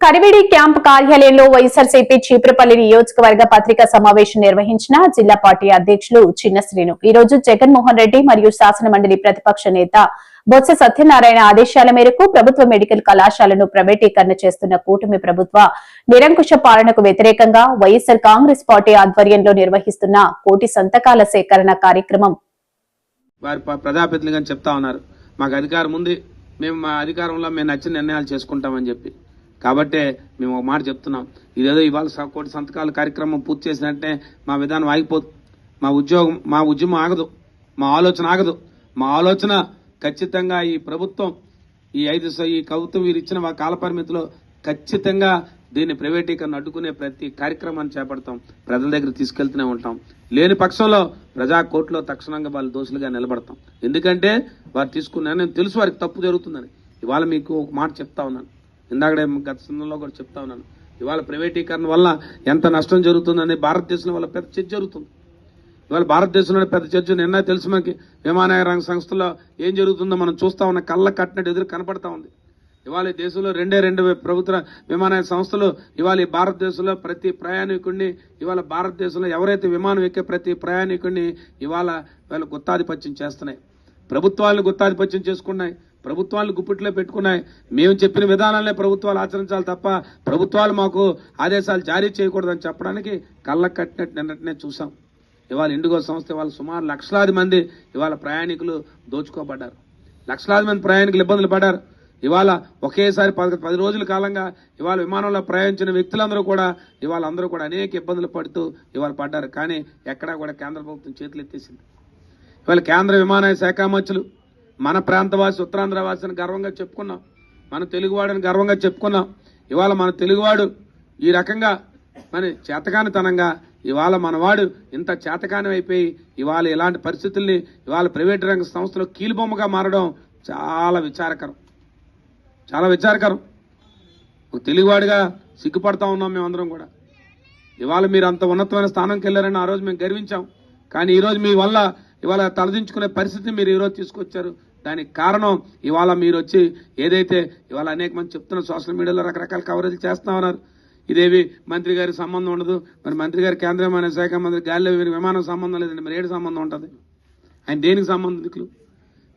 కరివిడి camp కార్యాలయంలో వైఎస్ఆర్సీపీ చీపురపల్లి నియోజకవర్గ పత్రికా సమావేశం నిర్వహించిన జిల్లా పార్టీ అధ్యక్షులు చిన్న శ్రీను. ఈ రోజు జగన్మోహన్ రెడ్డి మరియు శాసన మండలి ప్రతిపక్ష నేత బొత్స సత్యనారాయణ ఆదేశాల మేరకు ప్రభుత్వ మెడికల్ కళాశాలను ప్రైవేటీకరణ చేస్తున్న కూటమి ప్రభుత్వ నిరంకుశ పాలనకు వ్యతిరేకంగా వైఎస్ఆర్ కాంగ్రెస్ పార్టీ ఆధ్వర్యంలో నిర్వహిస్తున్న కోటి సంతకాల సేకరణ కార్యక్రమం. వారి ప్రజాప్రతినిధులుగా చెప్తా ఉన్నారు. మాకు అధికారం ఉంది. మేము మా అధికారంలో మేము నచ్చిన నిర్ణయాలు చేసుకుంటామని చెప్పి. కాబట్టే మేము ఒక మాట చెప్తున్నాం. ఇదేదో ఇవాళ స- కోటి సంతకాల కార్యక్రమం పూర్తి చేసినట్టే మా విధానం ఆగిపోదు మా ఉద్యోగం మా ఉద్యమం ఆగదు. మా ఆలోచన ఆగదు. మా ఆలోచన ఖచ్చితంగా ఈ ప్రభుత్వం ఈ ఐదు ఈ ప్రభుత్వం వీరు ఇచ్చిన కాలపరిమితిలో ఖచ్చితంగా దీన్ని ప్రైవేటీకరణ అడ్డుకునే ప్రతి కార్యక్రమాన్ని చేపడతాం. ప్రజల దగ్గర తీసుకెళ్తూనే ఉంటాం. లేని పక్షంలో ప్రజా కోర్టులో తక్షణంగా వాళ్ళు దోషులుగా నిలబడతాం. ఎందుకంటే వారు తీసుకున్న నేను తెలుసు వారికి తప్పు జరుగుతుందని. ఇవాళ మీకు ఒక మాట చెప్తా ఉన్నాను. ఇందాకడే గత సందర్భంలో కూడా చెప్తా ఉన్నాను. ఇవాళ ప్రైవేటీకరణ వల్ల ఎంత నష్టం జరుగుతుందని భారతదేశంలో వల్ల పెద్ద చర్చ జరుగుతుంది. ఇవాళ భారతదేశంలో పెద్ద చర్చ నిన్న తెలుసు మనకి విమానయాన రంగ సంస్థలో ఏం జరుగుతుందో మనం చూస్తా ఉన్న కళ్ళ కట్టినట్టు ఎదురు కనపడతా ఉంది. ఇవాళ దేశంలో రెండే రెండు ప్రభుత్వ విమానయాన సంస్థలు ఇవాళ భారతదేశంలో ప్రతి ప్రయాణికుడిని ఇవాళ భారతదేశంలో ఎవరైతే విమానం ఎక్కే ప్రతి ప్రయాణికుడిని ఇవాళ వాళ్ళు గుత్తాధిపత్యం చేస్తున్నాయి. ప్రభుత్వాలను గుత్తాధిపత్యం చేసుకున్నాయి ప్రభుత్వాలు గుప్పిట్లో పెట్టుకున్నాయి. మేము చెప్పిన విధానాలనే ప్రభుత్వాలు ఆచరించాలి తప్ప ప్రభుత్వాలు మాకు ఆదేశాలు జారీ చేయకూడదని చెప్పడానికి కళ్ళ కట్టినట్టు నిన్నటినే చూసాం ఇవాళ ఇండిగో సంస్థ ఇవాళ సుమారు లక్షలాది మంది ఇవాళ ప్రయాణికులు దోచుకోబడ్డారు. లక్షలాది మంది ప్రయాణికులు ఇబ్బందులు పడ్డారు. ఇవాళ ఒకేసారి పది పది రోజుల కాలంగా ఇవాళ విమానంలో ప్రయాణించిన వ్యక్తులందరూ కూడా ఇవాళ అందరూ కూడా అనేక ఇబ్బందులు పడుతూ ఇవాళ పడ్డారు. కానీ ఎక్కడా కూడా కేంద్ర ప్రభుత్వం చేతులు ఎత్తేసింది ఇవాళ కేంద్ర విమానయాన శాఖ మంత్రులు మన ప్రాంతవాసి ఉత్తరాంధ్ర వాసిని గర్వంగా చెప్పుకున్నాం. మన తెలుగువాడని గర్వంగా చెప్పుకున్నాం. ఇవాళ మన తెలుగువాడు ఈ రకంగా మరి చేతకానితనంగా ఇవాళ మనవాడు ఇంత చేతకాని అయిపోయి ఇవాళ ఇలాంటి పరిస్థితుల్ని ఇవాళ ప్రైవేట్ రంగ సంస్థలో కీలుబొమ్మగా మారడం చాలా విచారకరం. చాలా విచారకరం. ఒక తెలుగువాడిగా సిగ్గుపడతా ఉన్నాం మేమందరం కూడా. ఇవాళ మీరు అంత ఉన్నతమైన స్థానంకి వెళ్ళారని ఆ రోజు మేము గర్వించాం. కానీ ఈరోజు మీ వల్ల ఇవాళ తలదించుకునే పరిస్థితి మీరు ఈరోజు తీసుకొచ్చారు. దానికి కారణం ఇవాళ మీరు వచ్చి ఏదైతే ఇవాళ అనేక మంది చెప్తున్న సోషల్ మీడియాలో రకరకాల కవరేజ్ చేస్తా ఉన్నారు. ఇదేవి మంత్రి గారి సంబంధం ఉండదు. మరి మంత్రి గారి కేంద్ర విమాన శాఖ మంత్రి గాలిలో విమానం సంబంధం లేదండి. మరి ఏడు సంబంధం ఉంటుంది. ఆయన దేనికి సంబంధికులు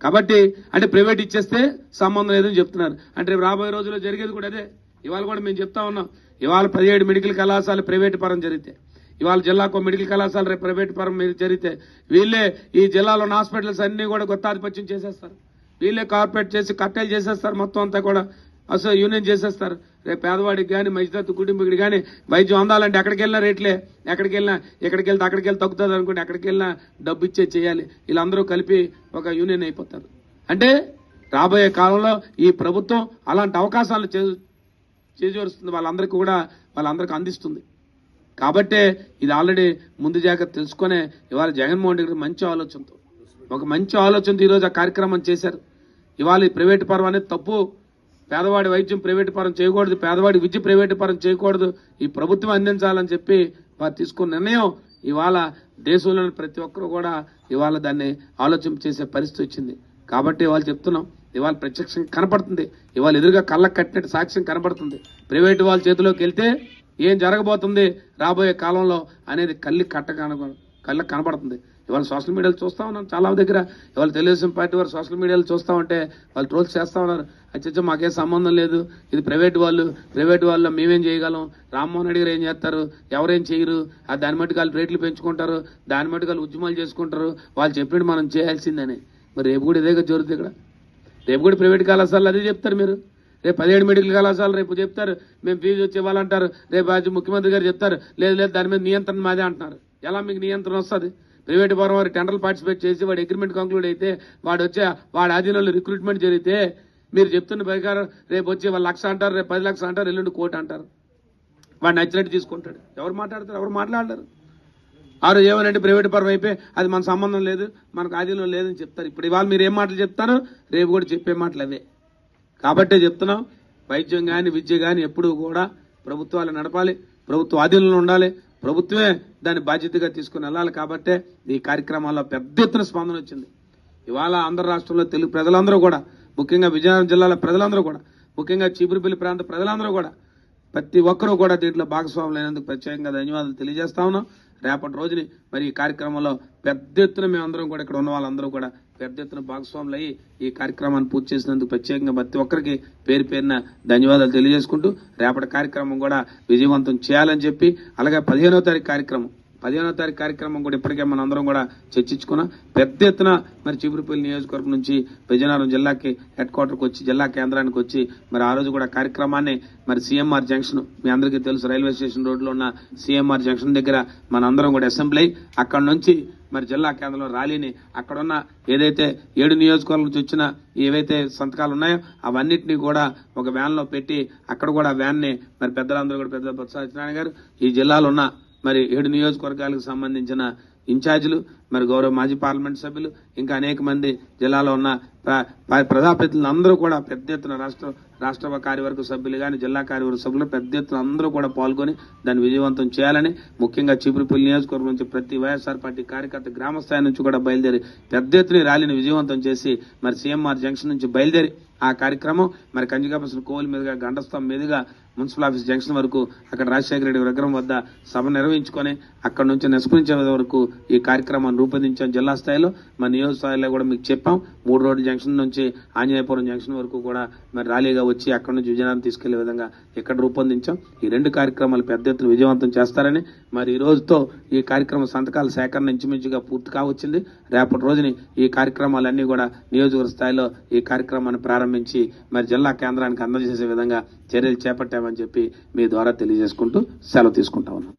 కాబట్టి అంటే ప్రైవేట్ ఇచ్చేస్తే సంబంధం లేదని చెప్తున్నారు. అంటే రేపు రాబోయే రోజుల్లో జరిగేది కూడా అదే. ఇవాళ కూడా మేము చెప్తా ఉన్నాం. ఇవాళ పదిహేడు మెడికల్ కళాశాల ప్రైవేట్ పరం జరిగితే. ఇవాళ జిల్లాకు మెడికల్ కళాశాల రేపు ప్రైవేట్ పరం మీద జరిగితే వీళ్ళే ఈ జిల్లాలో ఉన్న హాస్పిటల్స్ అన్ని కూడా గొత్తాధిపత్యం చేసేస్తారు. వీళ్ళే కార్పొరేట్ చేసి కట్టెలు చేసేస్తారు. మొత్తం అంతా కూడా అసలు యూనియన్ చేసేస్తారు. రేపు పేదవాడికి కానీ మధ్యతరగతి కుటుంబీకుడికి కానీ వైద్యం అందాలంటే ఎక్కడికి వెళ్ళినా రేట్లే. ఎక్కడికి వెళ్ళినా ఎక్కడికి వెళ్తే అక్కడికి వెళ్ళి తగ్గుతుంది అనుకుంటే ఎక్కడికి వెళ్ళినా డబ్బు ఇచ్చే చేయాలి. వీళ్ళందరూ కలిపి ఒక యూనియన్ అయిపోతారు. అంటే రాబోయే కాలంలో ఈ ప్రభుత్వం అలాంటి అవకాశాలు చే- చేజూరుస్తుంది. వాళ్ళందరికీ కూడా వాళ్ళందరికీ అందిస్తుంది. కాబట్టే ఇది ఆల్రెడీ ముందు జాగ్రత్త తెలుసుకునే ఇవాళ జగన్మోహన్ రెడ్డి మంచి ఆలోచనతో. ఒక మంచి ఆలోచనతో ఈరోజు ఆ కార్యక్రమం చేశారు. ఇవాళ ఈ ప్రైవేట్ పరం అనేది తప్పు. పేదవాడి వైద్యం ప్రైవేటు పరం చేయకూడదు. పేదవాడి విద్య ప్రైవేట్ పరం చేయకూడదు. ఈ ప్రభుత్వం అందించాలని చెప్పి వారు తీసుకున్న నిర్ణయం ఇవాళ దేశంలోని ప్రతి ఒక్కరు కూడా ఇవాళ దాన్ని ఆలోచన చేసే పరిస్థితి వచ్చింది. కాబట్టి ఇవాళ చెప్తున్నాం ఇవాళ ప్రత్యక్షం కనపడుతుంది. ఇవాళ ఎదురుగా కళ్ళకు కట్టినట్టు సాక్ష్యం కనపడుతుంది. ప్రైవేట్ వాళ్ళ చేతిలోకి వెళ్తే ఏం జరగబోతుంది రాబోయే కాలంలో అనేది కళ్ళి కట్ట కన- కళ్ళకు కనపడుతుంది ఇవాళ సోషల్ మీడియాలో చూస్తూ ఉన్నాం చాలా దగ్గర. ఇవాళ తెలుగుదేశం పార్టీ వారు సోషల్ మీడియాలో చూస్తూ ఉంటే వాళ్ళు ట్రోల్స్ చేస్తా ఉన్నారు. అచ్చచ్చ మాకేం సంబంధం లేదు. ఇది ప్రైవేట్ వాళ్ళు. ప్రైవేట్ వాళ్ళు మేమేం చేయగలం? రామ్మోహన్ రెడ్డి గారు ఏం చేస్తారు? ఎవరేం చేయరు? ఆ దాని మట్టుకు వాళ్ళు రేట్లు పెంచుకుంటారు. దాని మట్టుకు వాళ్ళు ఉద్యమాలు చేసుకుంటారు. వాళ్ళు చెప్పినట్టు మనం చేయాల్సిందని. మరి రేపు కూడా ఇదేగా జరుగుతుంది ఇక్కడ. రేపు కూడా ప్రైవేట్ కళాశాలలు అదే చెప్తారు మీరు. రేపు పదిహేడు మెడికల్ కళాశాలలు రేపు చెప్తారు మేము ఫీజు వచ్చి ఇవ్వాలంటారు రేపు ముఖ్యమంత్రి గారు చెప్తారు లేదు లేదు దాని మీద నియంత్రణ మాదే అంటున్నారు. ఎలా మీకు నియంత్రణ వస్తుంది? ప్రైవేట్ పరం వారి టెండర్లు పార్టిసిపేట్ చేసి వాడు అగ్రిమెంట్ కంక్లూడ్ అయితే వాడు వచ్చే వాడి ఆధీనంలో రిక్రూట్మెంట్ జరిగితే మీరు చెప్తున్న ప్రకారం రేపు వచ్చి వాళ్ళు లక్ష అంటారు రేపు పది లక్షలు అంటారు ఎల్లుండి కోటి అంటారు. వాడు నచ్చినట్టు తీసుకుంటాడు. ఎవరు మాట్లాడతారు? ఎవరు మాట్లాడతారు ఆ రోజు ఏమనంటే ప్రైవేట్ పరం అయిపోయి అది మన సంబంధం లేదు మనకు ఆధీనం లేదని చెప్తారు. ఇప్పుడు ఇవాళ మీరు ఏం మాటలు చెప్తారో రేపు కూడా చెప్పే మాటలు అవే. కాబట్టే చెప్తున్నాం వైద్యం కానీ విద్య కానీ ఎప్పుడూ కూడా ప్రభుత్వాలు నడపాలి ప్రభుత్వ ఆధీనంలో ఉండాలి. ప్రభుత్వమే దాన్ని బాధ్యతగా తీసుకుని వెళ్ళాలి కాబట్టే ఈ కార్యక్రమాల్లో పెద్ద ఎత్తున స్పందన వచ్చింది. ఇవాళ ఆంధ్ర రాష్ట్రంలో తెలుగు ప్రజలందరూ కూడా ముఖ్యంగా విజయనగరం జిల్లాల ప్రజలందరూ కూడా ముఖ్యంగా చీపురుపల్లి ప్రాంత ప్రజలందరూ కూడా ప్రతి ఒక్కరూ కూడా దీంట్లో భాగస్వాములు అయినందుకు ప్రత్యేకంగా ధన్యవాదాలు తెలియజేస్తా ఉన్నాం. రేపటి రోజుని మరి ఈ కార్యక్రమంలో పెద్ద ఎత్తున మేమందరం కూడా ఇక్కడ ఉన్న వాళ్ళందరూ కూడా పెద్ద ఎత్తున భాగస్వాములు అయ్యి ఈ కార్యక్రమాన్ని పూర్తి చేసినందుకు ప్రత్యేకంగా ప్రతి ఒక్కరికి పేరు పేరున ధన్యవాదాలు తెలియజేసుకుంటూ రేపటి కార్యక్రమం కూడా విజయవంతం చేయాలని చెప్పి అలాగే పదిహేనో తారీఖు కార్యక్రమం పదిహేనో తారీఖు కార్యక్రమం కూడా ఇప్పటికే మన అందరం కూడా చర్చించుకున్నాం. పెద్ద ఎత్తున మరి చిబురుపల్లి నియోజకవర్గం నుంచి విజయనగరం జిల్లాకి హెడ్ క్వార్టర్కి వచ్చి జిల్లా కేంద్రానికి వచ్చి మరి ఆ రోజు కూడా కార్యక్రమాన్ని మరి సీఎంఆర్ జంక్షన్ మీ అందరికీ తెలుసు రైల్వే స్టేషన్ రోడ్లో ఉన్న సీఎంఆర్ జంక్షన్ దగ్గర మన అందరం కూడా అసెంబ్లీ అక్కడ నుంచి మరి జిల్లా కేంద్రంలో ర్యాలీని అక్కడున్న ఏదైతే ఏడు నియోజకవర్గాల నుంచి వచ్చిన ఏవైతే సంతకాలు ఉన్నాయో అవన్నిటిని కూడా ఒక వ్యాన్లో పెట్టి అక్కడ కూడా వ్యాన్ని మరి పెద్దలందరూ కూడా పెద్ద బొత్స సత్యనారాయణ గారు ఈ జిల్లాలో ఉన్న మరి ఏడు నియోజకవర్గాలకు సంబంధించిన ఇన్ఛార్జీలు మరి గౌరవ మాజీ పార్లమెంట్ సభ్యులు ఇంకా అనేక మంది జిల్లాలో ఉన్న ప్ర- ప్రజాప్రతినిధులు అందరూ కూడా పెద్ద ఎత్తున రాష్ట్ర రాష్ట్ర కార్యవర్గ సభ్యులు కానీ జిల్లా కార్యవర్గ సభ్యులు పెద్ద ఎత్తున అందరూ కూడా పాల్గొని దాన్ని విజయవంతం చేయాలని ముఖ్యంగా చీపురుపల్లి నియోజకవర్గం నుంచి ప్రతి వైఎస్ఆర్ పార్టీ కార్యకర్త గ్రామస్థాయి నుంచి కూడా బయలుదేరి పెద్ద ఎత్తున ర్యాలీని విజయవంతం చేసి మరి సీఎంఆర్ జంక్షన్ నుంచి బయలుదేరి ఆ కార్యక్రమం మరి కంజికాపసిన కోవిల మీదుగా గండస్థం మీదుగా మున్సిపల్ ఆఫీస్ జంక్షన్ వరకు అక్కడ రాజశేఖర రెడ్డి విగ్రహం వద్ద సభ నిర్వహించుకొని అక్కడ నుంచి నిష్కరించే వరకు ఈ కార్యక్రమాన్ని రూపొందించాం జిల్లా స్థాయిలో. మన నియోజక స్థాయిలో కూడా మీకు చెప్పాం. మూడు రోడ్డు జంక్షన్ నుంచి ఆంజనేయపురం జంక్షన్ వరకు కూడా మరి ర్యాలీగా వచ్చి అక్కడ నుంచి విజయనగరం తీసుకెళ్ళే విధంగా ఇక్కడ రూపొందించాం. ఈ రెండు కార్యక్రమాలు పెద్ద ఎత్తున విజయవంతం చేస్తారని మరి ఈ రోజుతో ఈ కార్యక్రమ సంతకాల సేకరణ ఇంచుమించుగా పూర్తి కావచ్చింది. రేపటి రోజుని ఈ కార్యక్రమాలన్నీ కూడా నియోజకవర్గ స్థాయిలో ఈ కార్యక్రమాన్ని ప్రారంభించి మరి జిల్లా కేంద్రానికి అందజేసే విధంగా చర్యలు చేపట్టామని చెప్పి మీ ద్వారా తెలియజేసుకుంటూ సెలవు తీసుకుంటా ఉన్నాం.